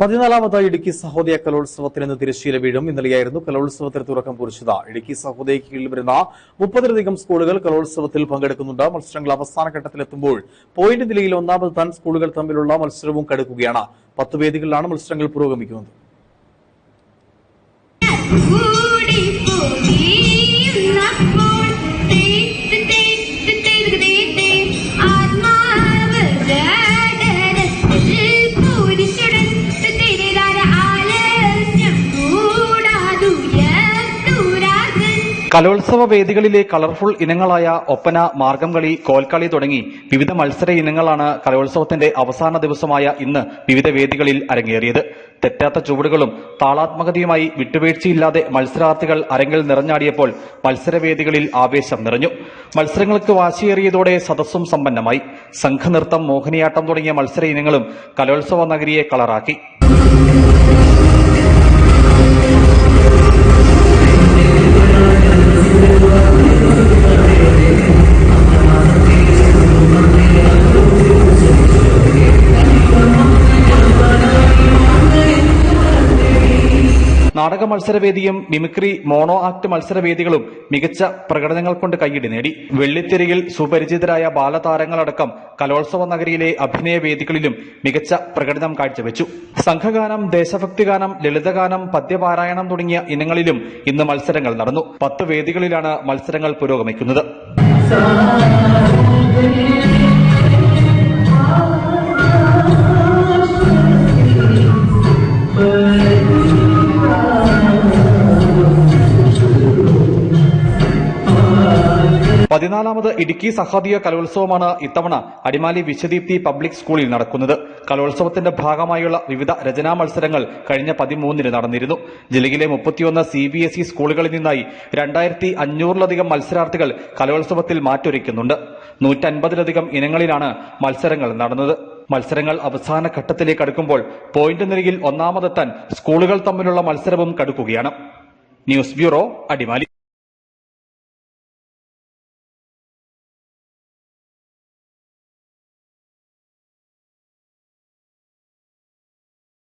പതിനാലാമതായി ഇടുക്കി സഹോദയ കലോത്സവത്തിന് ഇന്ന് തിരശ്ശീല വീഴും. ഇന്നലെയായിരുന്നു കലോത്സവത്തിന് തുടക്കം കുറിച്ചത്. ഇടുക്കി സഹോദയക്ക് കീഴിൽ വരുന്ന മുപ്പതിലധികം സ്കൂളുകൾ കലോത്സവത്തിൽ പങ്കെടുക്കുന്നുണ്ട്. മത്സരങ്ങൾ അവസാന ഘട്ടത്തിലെത്തുമ്പോൾ പോയിന്റ് നിലയിൽ ഒന്നാമത് താൻ സ്കൂളുകൾ തമ്മിലുള്ള മത്സരവും കടുക്കുകയാണ്. പത്ത് വേദികളിലാണ് മത്സരങ്ങൾ പുരോഗമിക്കുന്നത്. കലോത്സവ വേദികളിലെ കളർഫുൾ ഇനങ്ങളായ ഒപ്പന മാർഗംകളി കോൽക്കളി തുടങ്ങി വിവിധ മത്സര ഇനങ്ങളാണ് കലോത്സവത്തിന്റെ അവസാന ദിവസമായ ഇന്ന് വിവിധ വേദികളിൽ അരങ്ങേറിയത്. തെറ്റാത്ത ചുവടുകളും താളാത്മകതയുമായി വിട്ടുവീഴ്ചയില്ലാതെ മത്സരാർത്ഥികൾ അരങ്ങിൽ നിറഞ്ഞാടിയപ്പോൾ മത്സരവേദികളിൽ ആവേശം നിറഞ്ഞു. മത്സരങ്ങൾക്ക് വാശിയേറിയതോടെ സദസ്സും സമ്പന്നമായി. സംഘനൃത്തം മോഹിനിയാട്ടം തുടങ്ങിയ മത്സര ഇനങ്ങളും കലോത്സവ നഗരിയെ കളറാക്കി. നാടക മത്സരവേദിയും മിമിക്രി മോണോ ആക്ട് മത്സരവേദികളും മികച്ച പ്രകടനങ്ങൾ കൊണ്ട് കൈയിടി നേടി. വെള്ളിത്തിരയിൽ സുപരിചിതരായ ബാലതാരങ്ങളടക്കം കലോത്സവ നഗരിയിലെ അഭിനയവേദികളിലും മികച്ച പ്രകടനം കാഴ്ചവെച്ചു. സംഘഗാനം ദേശഭക്തിഗാനം ലളിതഗാനം പദ്യപാരായണം തുടങ്ങിയ ഇനങ്ങളിലും ഇന്ന് മത്സരങ്ങൾ നടന്നു. പത്ത് വേദികളിലാണ് മത്സരങ്ങൾ പുരോഗമിക്കുന്നത്. പതിനാലാമത് ഇടുക്കി സഹോദയ കലോത്സവമാണ് ഇത്തവണ അടിമാലി വിശ്വദീപ്തി പബ്ലിക് സ്കൂളിൽ നടക്കുന്നത്. കലോത്സവത്തിന്റെ ഭാഗമായുള്ള വിവിധ രചനാ മത്സരങ്ങൾ കഴിഞ്ഞ പതിമൂന്നിന് നടന്നിരുന്നു. ജില്ലയിലെ മുപ്പത്തിയൊന്ന് സി ബി എസ് ഇ സ്കൂളുകളിൽ നിന്നായി രണ്ടായിരത്തി അഞ്ഞൂറിലധികം മത്സരാർത്ഥികൾ കലോത്സവത്തിൽ മാറ്റൊരുക്കുന്നുണ്ട്. നൂറ്റൻപതിലധികം ഇനങ്ങളിലാണ് മത്സരങ്ങൾ നടന്നത്. മത്സരങ്ങൾ അവസാന ഘട്ടത്തിലേക്ക് അടുക്കുമ്പോൾ പോയിന്റ് നിലയിൽ ഒന്നാമതെത്താൻ സ്കൂളുകൾ തമ്മിലുള്ള മത്സരവും കടുക്കുകയാണ്. News bureau Adimali.